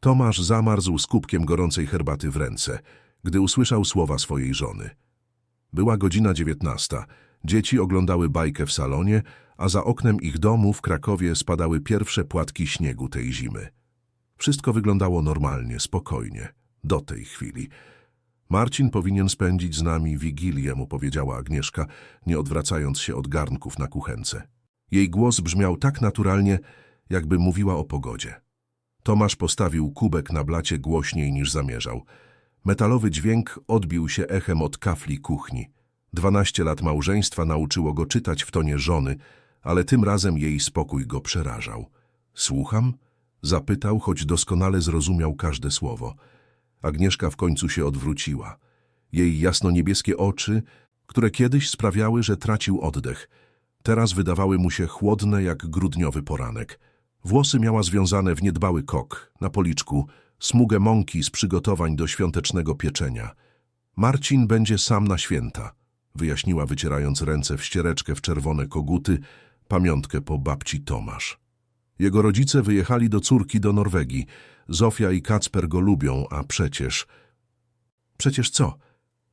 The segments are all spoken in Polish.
Tomasz zamarzł z kubkiem gorącej herbaty w ręce, gdy usłyszał słowa swojej żony. Była godzina dziewiętnasta. Dzieci oglądały bajkę w salonie, a za oknem ich domu w Krakowie spadały pierwsze płatki śniegu tej zimy. Wszystko wyglądało normalnie, spokojnie, do tej chwili. Marcin powinien spędzić z nami wigilię, mu powiedziała Agnieszka, nie odwracając się od garnków na kuchence. Jej głos brzmiał tak naturalnie, jakby mówiła o pogodzie. Tomasz postawił kubek na blacie głośniej niż zamierzał. Metalowy dźwięk odbił się echem od kafli kuchni. Dwanaście lat małżeństwa nauczyło go czytać w tonie żony, ale tym razem jej spokój go przerażał. Słucham? Zapytał, choć doskonale zrozumiał każde słowo. Agnieszka w końcu się odwróciła. Jej jasno-niebieskie oczy, które kiedyś sprawiały, że tracił oddech, teraz wydawały mu się chłodne jak grudniowy poranek. Włosy miała związane w niedbały kok, na policzku, smugę mąki z przygotowań do świątecznego pieczenia. Marcin będzie sam na święta, wyjaśniła wycierając ręce w ściereczkę w czerwone koguty, pamiątkę po babci Tomasz. Jego rodzice wyjechali do córki do Norwegii. Zofia i Kacper go lubią, a przecież... Przecież co?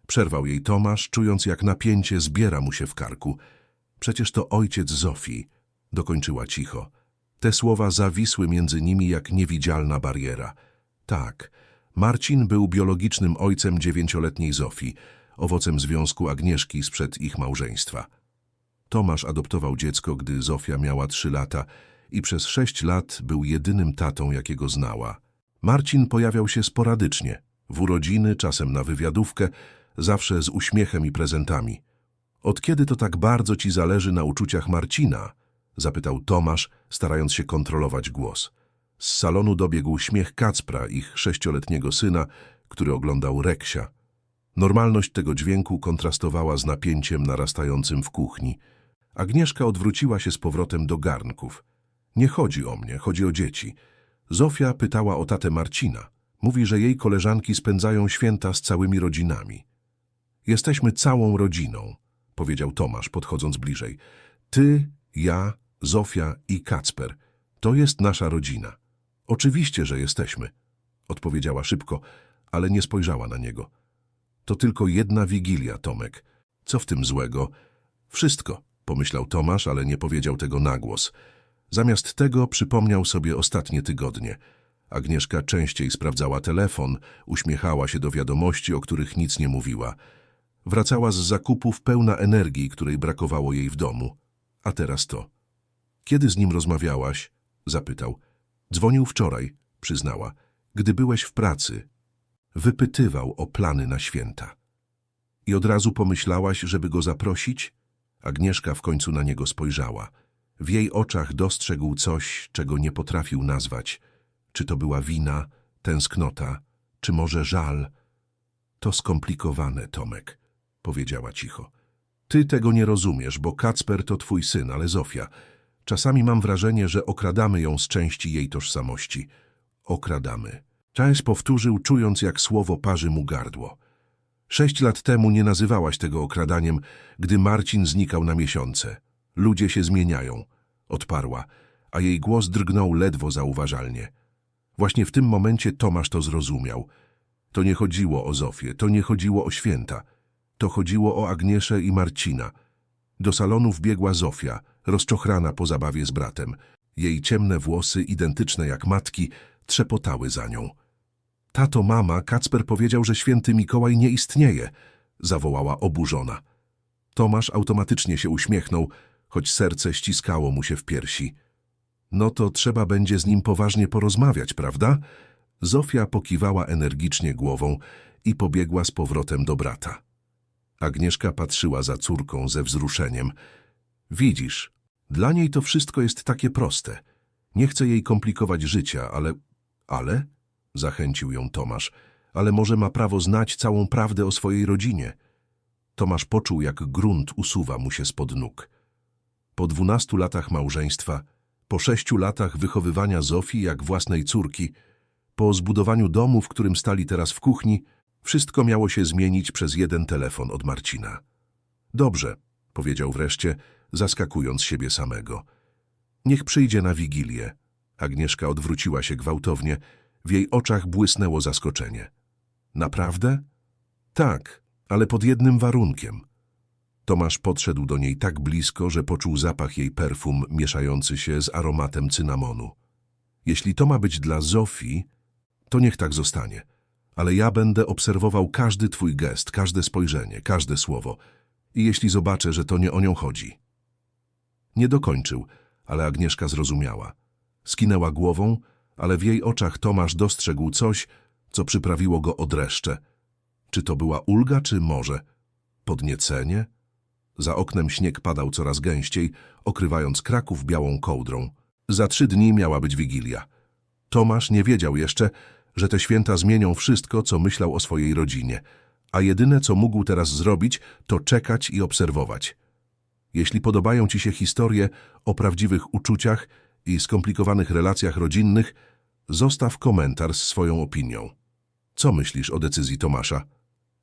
Przerwał jej Tomasz, czując jak napięcie zbiera mu się w karku. Przecież to ojciec Zofii, dokończyła cicho. Te słowa zawisły między nimi jak niewidzialna bariera. Tak, Marcin był biologicznym ojcem dziewięcioletniej Zofii, owocem związku Agnieszki sprzed ich małżeństwa. Tomasz adoptował dziecko, gdy Zofia miała trzy lata i przez sześć lat był jedynym tatą, jakiego znała. Marcin pojawiał się sporadycznie, w urodziny, czasem na wywiadówkę, zawsze z uśmiechem i prezentami. Od kiedy to tak bardzo ci zależy na uczuciach Marcina? Zapytał Tomasz, starając się kontrolować głos. Z salonu dobiegł śmiech Kacpra, ich sześcioletniego syna, który oglądał Reksia. Normalność tego dźwięku kontrastowała z napięciem narastającym w kuchni. Agnieszka odwróciła się z powrotem do garnków. Nie chodzi o mnie, chodzi o dzieci. Zofia pytała o tatę Marcina. Mówi, że jej koleżanki spędzają święta z całymi rodzinami. Jesteśmy całą rodziną, powiedział Tomasz, podchodząc bliżej. Ty, ja, Zofia i Kacper. To jest nasza rodzina. Oczywiście, że jesteśmy, odpowiedziała szybko, ale nie spojrzała na niego. To tylko jedna wigilia, Tomek. Co w tym złego? Wszystko, pomyślał Tomasz, ale nie powiedział tego na głos. Zamiast tego przypomniał sobie ostatnie tygodnie. Agnieszka częściej sprawdzała telefon, uśmiechała się do wiadomości, o których nic nie mówiła. Wracała z zakupów pełna energii, której brakowało jej w domu. A teraz to. Kiedy z nim rozmawiałaś? Zapytał. Dzwonił wczoraj, przyznała. Gdy byłeś w pracy. Wypytywał o plany na święta. I od razu pomyślałaś, żeby go zaprosić? Agnieszka w końcu na niego spojrzała. W jej oczach dostrzegł coś, czego nie potrafił nazwać. Czy to była wina, tęsknota, czy może żal? To skomplikowane, Tomek, powiedziała cicho. Ty tego nie rozumiesz, bo Kacper to twój syn, ale Zofia. Czasami mam wrażenie, że okradamy ją z części jej tożsamości. Okradamy. Charles powtórzył, czując jak słowo parzy mu gardło. Sześć lat temu nie nazywałaś tego okradaniem, gdy Marcin znikał na miesiące. Ludzie się zmieniają, odparła, a jej głos drgnął ledwo zauważalnie. Właśnie w tym momencie Tomasz to zrozumiał. To nie chodziło o Zofię, to nie chodziło o święta. To chodziło o Agnieszę i Marcina. Do salonu wbiegła Zofia, rozczochrana po zabawie z bratem. Jej ciemne włosy, identyczne jak matki, trzepotały za nią. Tato, mama, Kacper powiedział, że święty Mikołaj nie istnieje, zawołała oburzona. Tomasz automatycznie się uśmiechnął, choć serce ściskało mu się w piersi. No to trzeba będzie z nim poważnie porozmawiać, prawda? Zofia pokiwała energicznie głową i pobiegła z powrotem do brata. Agnieszka patrzyła za córką ze wzruszeniem. Widzisz, dla niej to wszystko jest takie proste. Nie chcę jej komplikować życia, ale... Ale? Zachęcił ją Tomasz. Ale może ma prawo znać całą prawdę o swojej rodzinie. Tomasz poczuł, jak grunt usuwa mu się spod nóg. Po dwunastu latach małżeństwa, po sześciu latach wychowywania Zofii jak własnej córki, po zbudowaniu domu, w którym stali teraz w kuchni, wszystko miało się zmienić przez jeden telefon od Marcina. Dobrze, powiedział wreszcie, zaskakując siebie samego. Niech przyjdzie na wigilię. Agnieszka odwróciła się gwałtownie. W jej oczach błysnęło zaskoczenie. Naprawdę? Tak, ale pod jednym warunkiem. Tomasz podszedł do niej tak blisko, że poczuł zapach jej perfum mieszający się z aromatem cynamonu. Jeśli to ma być dla Zofii, to niech tak zostanie. Ale ja będę obserwował każdy twój gest, każde spojrzenie, każde słowo. I jeśli zobaczę, że to nie o nią chodzi. Nie dokończył, ale Agnieszka zrozumiała. Skinęła głową, ale w jej oczach Tomasz dostrzegł coś, co przyprawiło go o dreszcze. Czy to była ulga, czy może podniecenie? Za oknem śnieg padał coraz gęściej, okrywając Kraków białą kołdrą. Za trzy dni miała być Wigilia. Tomasz nie wiedział jeszcze, że te święta zmienią wszystko, co myślał o swojej rodzinie, a jedyne, co mógł teraz zrobić, to czekać i obserwować. Jeśli podobają Ci się historie o prawdziwych uczuciach i skomplikowanych relacjach rodzinnych, zostaw komentarz z swoją opinią. Co myślisz o decyzji Tomasza?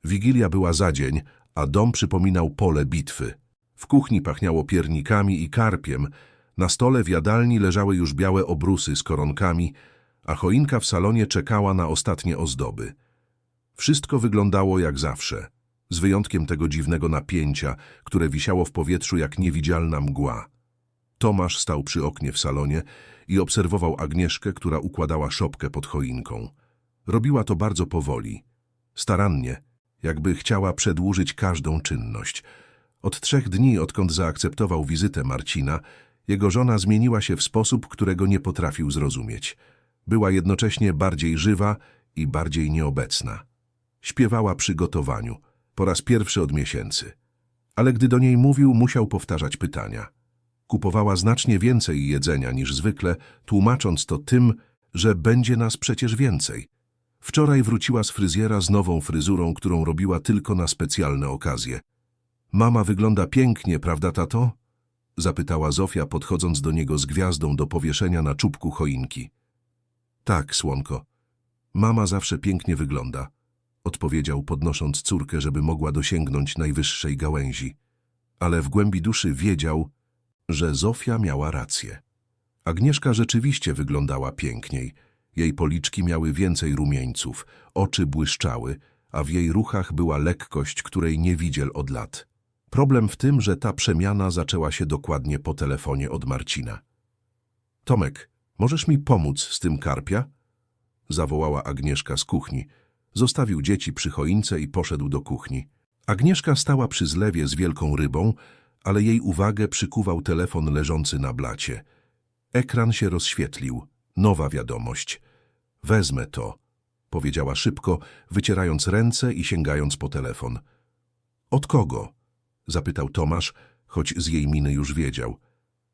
Wigilia była za dzień, a dom przypominał pole bitwy. W kuchni pachniało piernikami i karpiem, na stole w jadalni leżały już białe obrusy z koronkami, a choinka w salonie czekała na ostatnie ozdoby. Wszystko wyglądało jak zawsze, z wyjątkiem tego dziwnego napięcia, które wisiało w powietrzu jak niewidzialna mgła. Tomasz stał przy oknie w salonie i obserwował Agnieszkę, która układała szopkę pod choinką. Robiła to bardzo powoli, starannie, jakby chciała przedłużyć każdą czynność. Od trzech dni, odkąd zaakceptował wizytę Marcina, jego żona zmieniła się w sposób, którego nie potrafił zrozumieć. Była jednocześnie bardziej żywa i bardziej nieobecna. Śpiewała przy gotowaniu, po raz pierwszy od miesięcy. Ale gdy do niej mówił, musiał powtarzać pytania. Kupowała znacznie więcej jedzenia niż zwykle, tłumacząc to tym, że będzie nas przecież więcej. Wczoraj wróciła z fryzjera z nową fryzurą, którą robiła tylko na specjalne okazje. Mama wygląda pięknie, prawda, tato? Zapytała Zofia, podchodząc do niego z gwiazdą do powieszenia na czubku choinki. Tak, słonko. Mama zawsze pięknie wygląda, odpowiedział, podnosząc córkę, żeby mogła dosięgnąć najwyższej gałęzi. Ale w głębi duszy wiedział, że Zofia miała rację. Agnieszka rzeczywiście wyglądała piękniej. Jej policzki miały więcej rumieńców, oczy błyszczały, a w jej ruchach była lekkość, której nie widział od lat. Problem w tym, że ta przemiana zaczęła się dokładnie po telefonie od Marcina. Tomek, możesz mi pomóc z tym karpia? Zawołała Agnieszka z kuchni. Zostawił dzieci przy choince i poszedł do kuchni. Agnieszka stała przy zlewie z wielką rybą, ale jej uwagę przykuwał telefon leżący na blacie. Ekran się rozświetlił. Nowa wiadomość. Wezmę to, powiedziała szybko, wycierając ręce i sięgając po telefon. Od kogo? zapytał Tomasz, choć z jej miny już wiedział.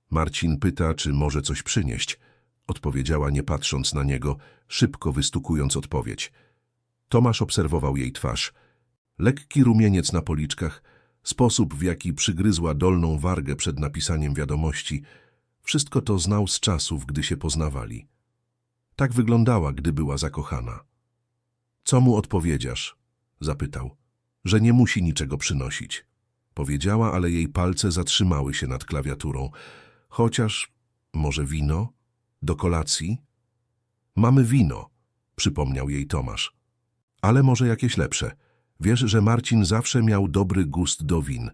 Marcin pyta, czy może coś przynieść. Odpowiedziała, nie patrząc na niego, szybko wystukując odpowiedź. Tomasz obserwował jej twarz. Lekki rumieniec na policzkach, sposób, w jaki przygryzła dolną wargę przed napisaniem wiadomości, wszystko to znał z czasów, gdy się poznawali. Tak wyglądała, gdy była zakochana. Co mu odpowiedziasz? zapytał. Że nie musi niczego przynosić. Powiedziała, ale jej palce zatrzymały się nad klawiaturą. Chociaż, może wino? Do kolacji? Mamy wino, przypomniał jej Tomasz. Ale może jakieś lepsze. Wiesz, że Marcin zawsze miał dobry gust do win.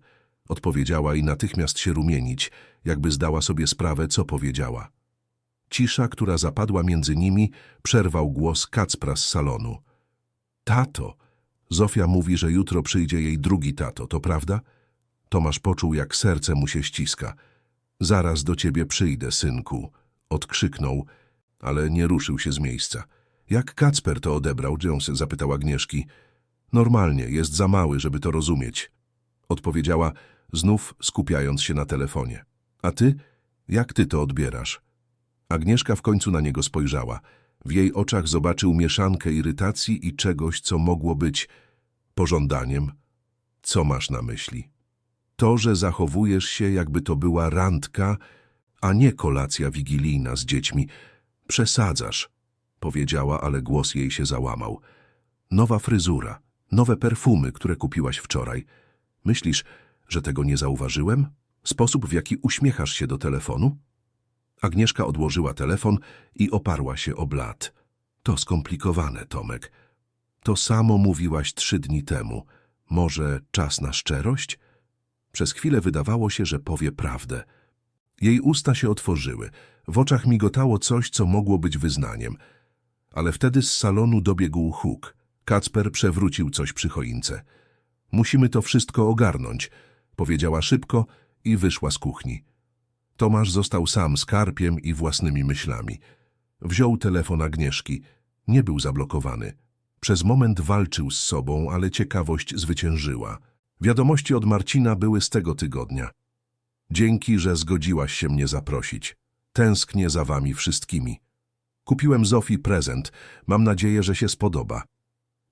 Odpowiedziała i natychmiast się rumienić, jakby zdała sobie sprawę, co powiedziała. Cisza, która zapadła między nimi, przerwał głos Kacpra z salonu. Tato! Zofia mówi, że jutro przyjdzie jej drugi tato, to prawda? Tomasz poczuł, jak serce mu się ściska. Zaraz do ciebie przyjdę, synku. Odkrzyknął, ale nie ruszył się z miejsca. Jak Kacper to odebrał? Jones zapytał Agnieszki. Normalnie, jest za mały, żeby to rozumieć. Odpowiedziała, znów skupiając się na telefonie. A ty? Jak ty to odbierasz? Agnieszka w końcu na niego spojrzała. W jej oczach zobaczył mieszankę irytacji i czegoś, co mogło być pożądaniem. Co masz na myśli? To, że zachowujesz się, jakby to była randka, a nie kolacja wigilijna z dziećmi. Przesadzasz, powiedziała, ale głos jej się załamał. Nowa fryzura, nowe perfumy, które kupiłaś wczoraj. Myślisz, że tego nie zauważyłem? Sposób, w jaki uśmiechasz się do telefonu? Agnieszka odłożyła telefon i oparła się o blat. To skomplikowane, Tomek. To samo mówiłaś trzy dni temu. Może czas na szczerość? Przez chwilę wydawało się, że powie prawdę. Jej usta się otworzyły. W oczach migotało coś, co mogło być wyznaniem. Ale wtedy z salonu dobiegł huk. Kacper przewrócił coś przy choince. Musimy to wszystko ogarnąć, powiedziała szybko i wyszła z kuchni. Tomasz został sam z karpiem i własnymi myślami. Wziął telefon Agnieszki. Nie był zablokowany. Przez moment walczył z sobą, ale ciekawość zwyciężyła. Wiadomości od Marcina były z tego tygodnia. Dzięki, że zgodziłaś się mnie zaprosić. Tęsknię za wami wszystkimi. Kupiłem Zofii prezent. Mam nadzieję, że się spodoba.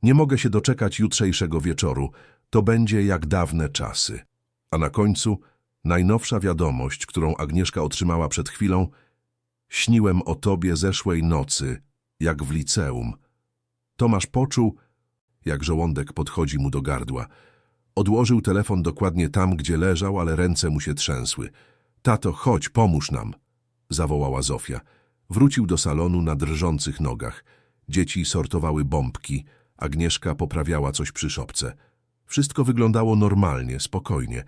Nie mogę się doczekać jutrzejszego wieczoru. To będzie jak dawne czasy. A na końcu najnowsza wiadomość, którą Agnieszka otrzymała przed chwilą. Śniłem o tobie zeszłej nocy, jak w liceum. Tomasz poczuł, jak żołądek podchodzi mu do gardła. Odłożył telefon dokładnie tam, gdzie leżał, ale ręce mu się trzęsły. Tato, chodź, pomóż nam, zawołała Zofia. Wrócił do salonu na drżących nogach. Dzieci sortowały bombki, Agnieszka poprawiała coś przy szopce. Wszystko wyglądało normalnie, spokojnie,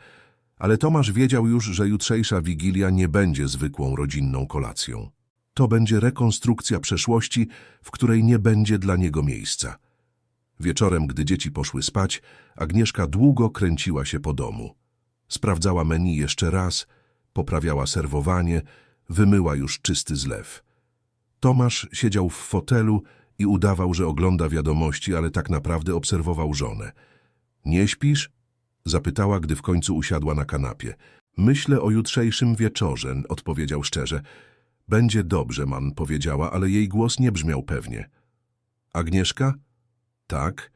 ale Tomasz wiedział już, że jutrzejsza wigilia nie będzie zwykłą rodzinną kolacją. To będzie rekonstrukcja przeszłości, w której nie będzie dla niego miejsca. Wieczorem, gdy dzieci poszły spać, Agnieszka długo kręciła się po domu. Sprawdzała menu jeszcze raz, poprawiała serwowanie, wymyła już czysty zlew. Tomasz siedział w fotelu i udawał, że ogląda wiadomości, ale tak naprawdę obserwował żonę. Nie śpisz? Zapytała, gdy w końcu usiadła na kanapie. Myślę o jutrzejszym wieczorze, odpowiedział szczerze. Będzie dobrze, man powiedziała, ale jej głos nie brzmiał pewnie. Agnieszka? Tak.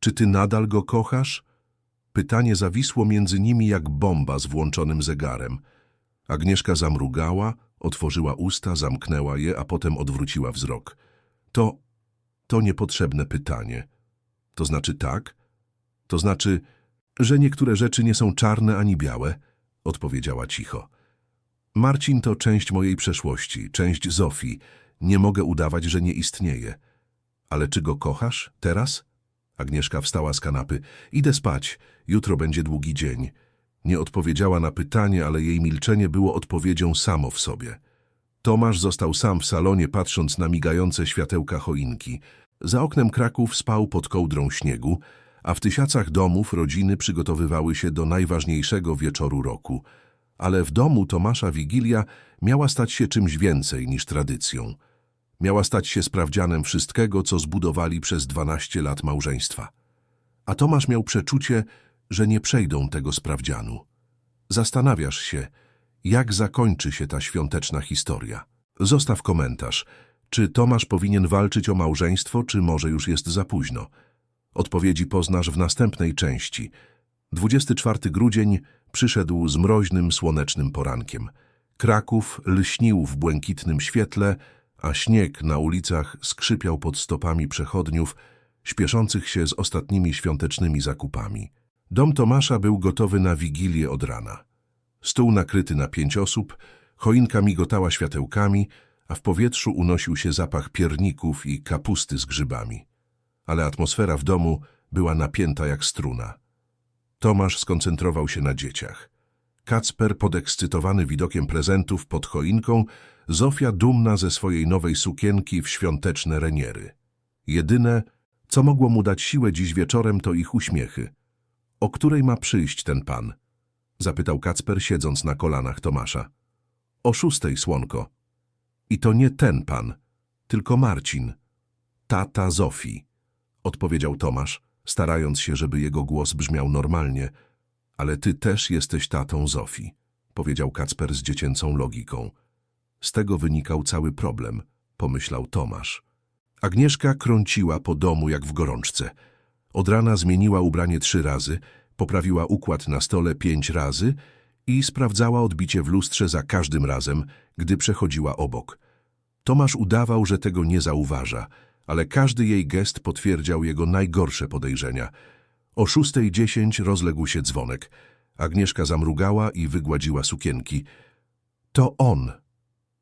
Czy ty nadal go kochasz? Pytanie zawisło między nimi jak bomba z włączonym zegarem. Agnieszka zamrugała, otworzyła usta, zamknęła je, a potem odwróciła wzrok. To, to niepotrzebne pytanie. To znaczy tak? To znaczy, że niektóre rzeczy nie są czarne ani białe, odpowiedziała cicho. Marcin to część mojej przeszłości, część Zofii. Nie mogę udawać, że nie istnieje. Ale czy go kochasz? Teraz? Agnieszka wstała z kanapy. Idę spać. Jutro będzie długi dzień. Nie odpowiedziała na pytanie, ale jej milczenie było odpowiedzią samo w sobie. Tomasz został sam w salonie, patrząc na migające światełka choinki. Za oknem Kraków spał pod kołdrą śniegu, a w tysiacach domów rodziny przygotowywały się do najważniejszego wieczoru roku. Ale w domu Tomasza Wigilia miała stać się czymś więcej niż tradycją. Miała stać się sprawdzianem wszystkiego, co zbudowali przez 12 lat małżeństwa. A Tomasz miał przeczucie, że nie przejdą tego sprawdzianu. Zastanawiasz się, jak zakończy się ta świąteczna historia. Zostaw komentarz. Czy Tomasz powinien walczyć o małżeństwo, czy może już jest za późno? Odpowiedzi poznasz w następnej części. 24 grudzień przyszedł z mroźnym, słonecznym porankiem. Kraków lśnił w błękitnym świetle, a śnieg na ulicach skrzypiał pod stopami przechodniów, śpieszących się z ostatnimi świątecznymi zakupami. Dom Tomasza był gotowy na wigilię od rana. Stół nakryty na pięć osób, choinka migotała światełkami, a w powietrzu unosił się zapach pierników i kapusty z grzybami. Ale atmosfera w domu była napięta jak struna. Tomasz skoncentrował się na dzieciach. Kacper podekscytowany widokiem prezentów pod choinką, Zofia dumna ze swojej nowej sukienki w świąteczne reniery. Jedyne, co mogło mu dać siłę dziś wieczorem, to ich uśmiechy. O której ma przyjść ten pan? Zapytał Kacper, siedząc na kolanach Tomasza. O szóstej, słonko. I to nie ten pan, tylko Marcin. Tata Zofii, odpowiedział Tomasz, starając się, żeby jego głos brzmiał normalnie. Ale ty też jesteś tatą Zofii, powiedział Kacper z dziecięcą logiką. Z tego wynikał cały problem, pomyślał Tomasz. Agnieszka krąciła po domu jak w gorączce. Od rana zmieniła ubranie trzy razy, poprawiła układ na stole pięć razy i sprawdzała odbicie w lustrze za każdym razem, gdy przechodziła obok. Tomasz udawał, że tego nie zauważa, ale każdy jej gest potwierdzał jego najgorsze podejrzenia. O szóstej dziesięć rozległ się dzwonek. Agnieszka zamrugała i wygładziła sukienki. To on,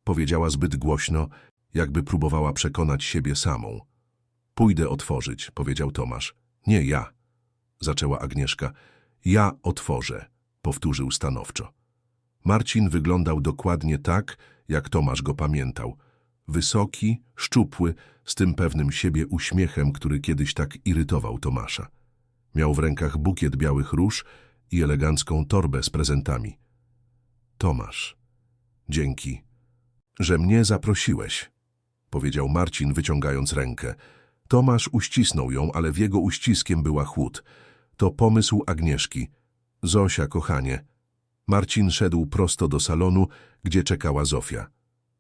powiedziała zbyt głośno jakby próbowała przekonać siebie samą. Pójdę otworzyć, powiedział Tomasz. Nie ja, zaczęła Agnieszka. Ja otworzę, powtórzył stanowczo. Marcin wyglądał dokładnie tak, jak Tomasz go pamiętał. Wysoki, szczupły, z tym pewnym siebie uśmiechem, który kiedyś tak irytował Tomasza. Miał w rękach bukiet białych róż i elegancką torbę z prezentami. Tomasz, dzięki, że mnie zaprosiłeś, powiedział Marcin, wyciągając rękę. Tomasz uścisnął ją, ale w jego uściskiem była chłód. To pomysł Agnieszki. Zosia, kochanie. Marcin szedł prosto do salonu, gdzie czekała Zofia.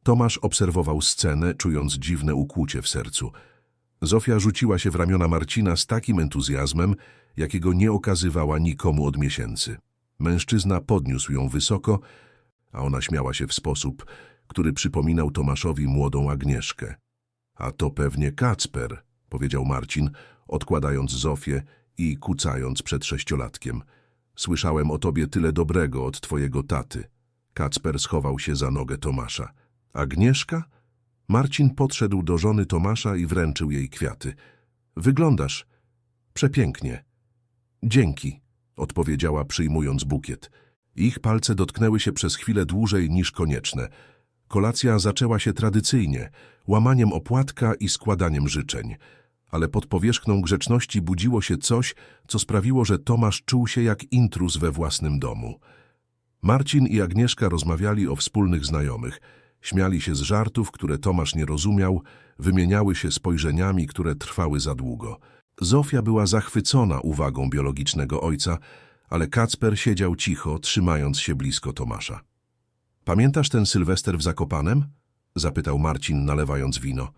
Tomasz obserwował scenę, czując dziwne ukłucie w sercu. Zofia rzuciła się w ramiona Marcina z takim entuzjazmem, jakiego nie okazywała nikomu od miesięcy. Mężczyzna podniósł ją wysoko, a ona śmiała się w sposób, który przypominał Tomaszowi młodą Agnieszkę. A to pewnie Kacper, powiedział Marcin, odkładając Zofię i kucając przed sześciolatkiem. Słyszałem o tobie tyle dobrego od twojego taty. Kacper schował się za nogę Tomasza. Agnieszka? Marcin podszedł do żony Tomasza i wręczył jej kwiaty. Wyglądasz przepięknie. Dzięki, odpowiedziała przyjmując bukiet. Ich palce dotknęły się przez chwilę dłużej niż konieczne. Kolacja zaczęła się tradycyjnie, łamaniem opłatka i składaniem życzeń. Ale pod powierzchną grzeczności budziło się coś, co sprawiło, że Tomasz czuł się jak intruz we własnym domu. Marcin i Agnieszka rozmawiali o wspólnych znajomych. Śmiali się z żartów, które Tomasz nie rozumiał, wymieniały się spojrzeniami, które trwały za długo. Zofia była zachwycona uwagą biologicznego ojca, ale Kacper siedział cicho, trzymając się blisko Tomasza. Pamiętasz ten Sylwester w Zakopanem? Zapytał Marcin, nalewając wino.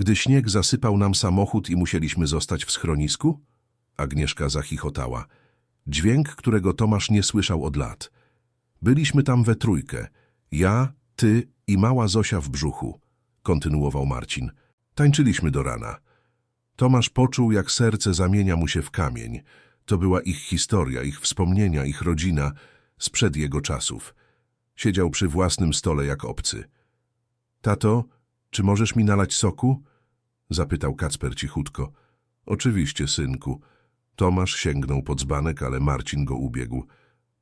Gdy śnieg zasypał nam samochód i musieliśmy zostać w schronisku? Agnieszka zachichotała. Dźwięk, którego Tomasz nie słyszał od lat. Byliśmy tam we trójkę. Ja, ty i mała Zosia w brzuchu, kontynuował Marcin. Tańczyliśmy do rana. Tomasz poczuł, jak serce zamienia mu się w kamień. To była ich historia, ich wspomnienia, ich rodzina, sprzed jego czasów. Siedział przy własnym stole jak obcy. Tato, czy możesz mi nalać soku? Zapytał Kacper cichutko. Oczywiście, synku. Tomasz sięgnął pod dzbanek, ale Marcin go ubiegł.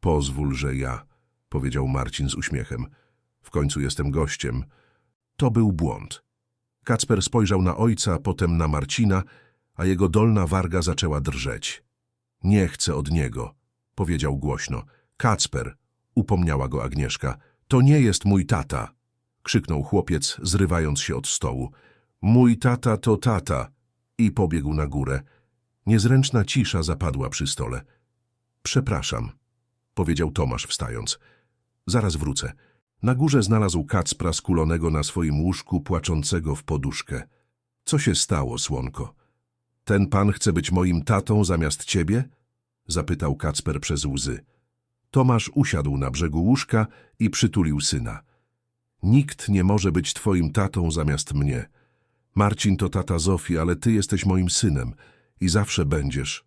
Pozwól, że ja, powiedział Marcin z uśmiechem. W końcu jestem gościem. To był błąd. Kacper spojrzał na ojca, potem na Marcina, a jego dolna warga zaczęła drżeć. Nie chcę od niego, powiedział głośno. Kacper, upomniała go Agnieszka, to nie jest mój tata, krzyknął chłopiec, zrywając się od stołu. Mój tata to tata i pobiegł na górę. Niezręczna cisza zapadła przy stole. Przepraszam, powiedział Tomasz wstając. Zaraz wrócę. Na górze znalazł Kacpra skulonego na swoim łóżku, płaczącego w poduszkę. Co się stało, słonko? Ten pan chce być moim tatą zamiast ciebie? Zapytał Kacper przez łzy. Tomasz usiadł na brzegu łóżka i przytulił syna. Nikt nie może być twoim tatą zamiast mnie. Marcin to tata Zofii, ale ty jesteś moim synem i zawsze będziesz.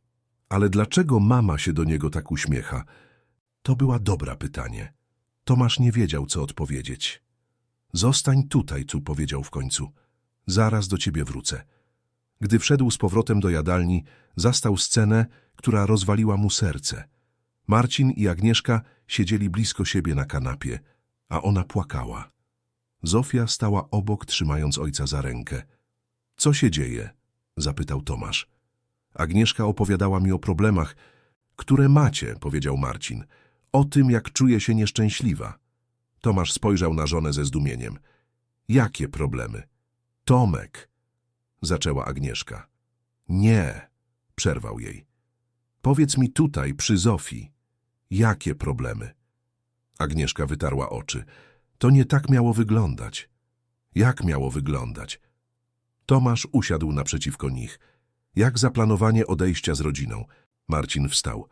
Ale dlaczego mama się do niego tak uśmiecha? To była dobra pytanie. Tomasz nie wiedział, co odpowiedzieć. Zostań tutaj, tu powiedział w końcu. Zaraz do ciebie wrócę. Gdy wszedł z powrotem do jadalni, zastał scenę, która rozwaliła mu serce. Marcin i Agnieszka siedzieli blisko siebie na kanapie, a ona płakała. Zofia stała obok, trzymając ojca za rękę. Co się dzieje? zapytał Tomasz. Agnieszka opowiadała mi o problemach, które macie, powiedział Marcin. O tym, jak czuje się nieszczęśliwa. Tomasz spojrzał na żonę ze zdumieniem. Jakie problemy? Tomek, zaczęła Agnieszka. Nie, przerwał jej. Powiedz mi tutaj, przy Zofii, jakie problemy? Agnieszka wytarła oczy. To nie tak miało wyglądać. Jak miało wyglądać? Tomasz usiadł naprzeciwko nich. Jak zaplanowanie odejścia z rodziną? Marcin wstał.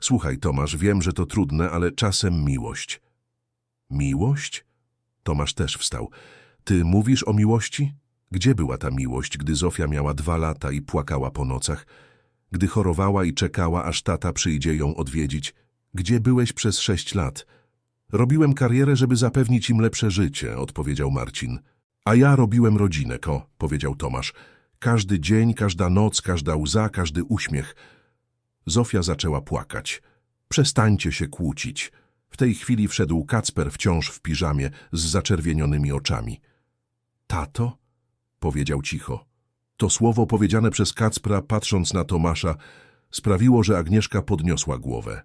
Słuchaj, Tomasz, wiem, że to trudne, ale czasem miłość. Miłość? Tomasz też wstał. Ty mówisz o miłości? Gdzie była ta miłość, gdy Zofia miała dwa lata i płakała po nocach? Gdy chorowała i czekała, aż tata przyjdzie ją odwiedzić? Gdzie byłeś przez sześć lat? Robiłem karierę, żeby zapewnić im lepsze życie, odpowiedział Marcin. A ja robiłem rodzinę, ko, powiedział Tomasz. Każdy dzień, każda noc, każda łza, każdy uśmiech. Zofia zaczęła płakać. Przestańcie się kłócić. W tej chwili wszedł Kacper wciąż w piżamie z zaczerwienionymi oczami. Tato? powiedział cicho. To słowo powiedziane przez Kacpra, patrząc na Tomasza, sprawiło, że Agnieszka podniosła głowę.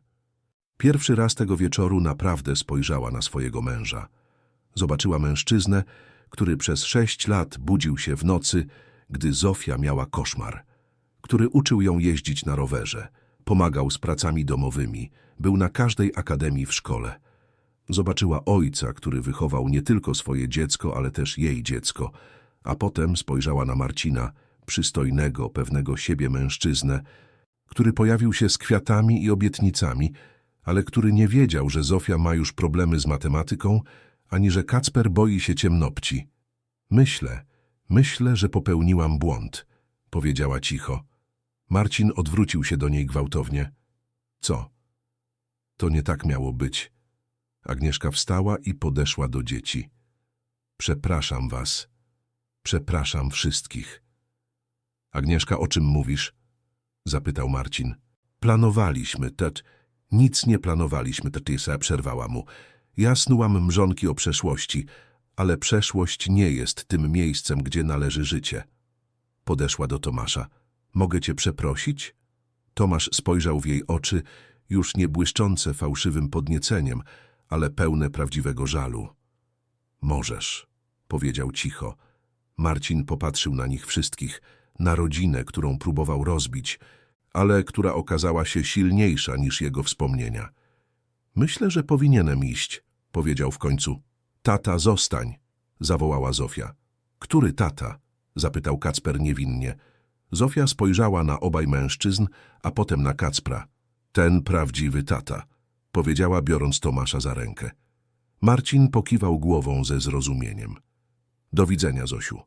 Pierwszy raz tego wieczoru naprawdę spojrzała na swojego męża. Zobaczyła mężczyznę, który przez sześć lat budził się w nocy, gdy Zofia miała koszmar, który uczył ją jeździć na rowerze, pomagał z pracami domowymi, był na każdej akademii w szkole. Zobaczyła ojca, który wychował nie tylko swoje dziecko, ale też jej dziecko, a potem spojrzała na Marcina, przystojnego, pewnego siebie mężczyznę, który pojawił się z kwiatami i obietnicami, ale który nie wiedział, że Zofia ma już problemy z matematyką, ani że Kacper boi się ciemnopci. Myślę, myślę, że popełniłam błąd, powiedziała cicho. Marcin odwrócił się do niej gwałtownie. Co? To nie tak miało być. Agnieszka wstała i podeszła do dzieci. Przepraszam was. Przepraszam wszystkich. Agnieszka, o czym mówisz? Zapytał Marcin. Planowaliśmy, tet. Nic nie planowaliśmy, Tetisa przerwała mu. Ja snułam mrzonki o przeszłości, ale przeszłość nie jest tym miejscem, gdzie należy życie. Podeszła do Tomasza. Mogę cię przeprosić? Tomasz spojrzał w jej oczy, już nie błyszczące fałszywym podnieceniem, ale pełne prawdziwego żalu. Możesz, powiedział cicho. Marcin popatrzył na nich wszystkich, na rodzinę, którą próbował rozbić, ale która okazała się silniejsza niż jego wspomnienia. Myślę, że powinienem iść, powiedział w końcu. Tata, zostań, zawołała Zofia. Który tata? zapytał Kacper niewinnie. Zofia spojrzała na obaj mężczyzn, a potem na Kacpra. Ten prawdziwy tata, powiedziała biorąc Tomasza za rękę. Marcin pokiwał głową ze zrozumieniem. Do widzenia, Zosiu.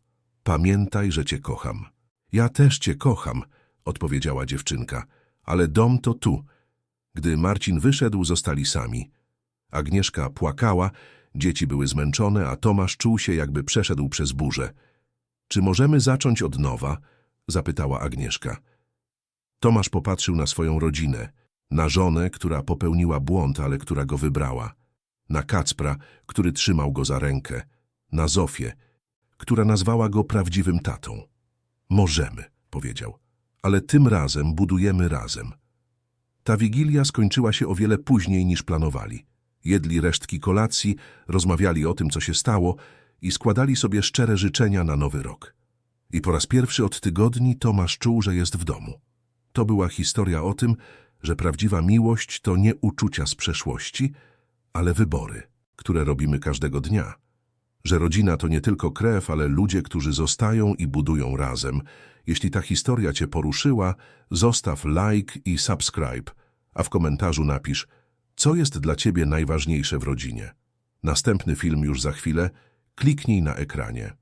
Pamiętaj, że cię kocham. Ja też cię kocham, odpowiedziała dziewczynka, ale dom to tu. Gdy Marcin wyszedł, zostali sami. Agnieszka płakała, dzieci były zmęczone, a Tomasz czuł się, jakby przeszedł przez burzę. Czy możemy zacząć od nowa? zapytała Agnieszka. Tomasz popatrzył na swoją rodzinę, na żonę, która popełniła błąd, ale która go wybrała, na Kacpra, który trzymał go za rękę, na Zofię, która nazwała go prawdziwym tatą. Możemy, powiedział, ale tym razem budujemy razem. Ta wigilia skończyła się o wiele później niż planowali. Jedli resztki kolacji, rozmawiali o tym, co się stało i składali sobie szczere życzenia na nowy rok. I po raz pierwszy od tygodni Tomasz czuł, że jest w domu. To była historia o tym, że prawdziwa miłość to nie uczucia z przeszłości, ale wybory, które robimy każdego dnia. Że rodzina to nie tylko krew, ale ludzie, którzy zostają i budują razem. Jeśli ta historia Cię poruszyła, zostaw like i subscribe, a w komentarzu napisz, co jest dla Ciebie najważniejsze w rodzinie. Następny film już za chwilę, kliknij na ekranie.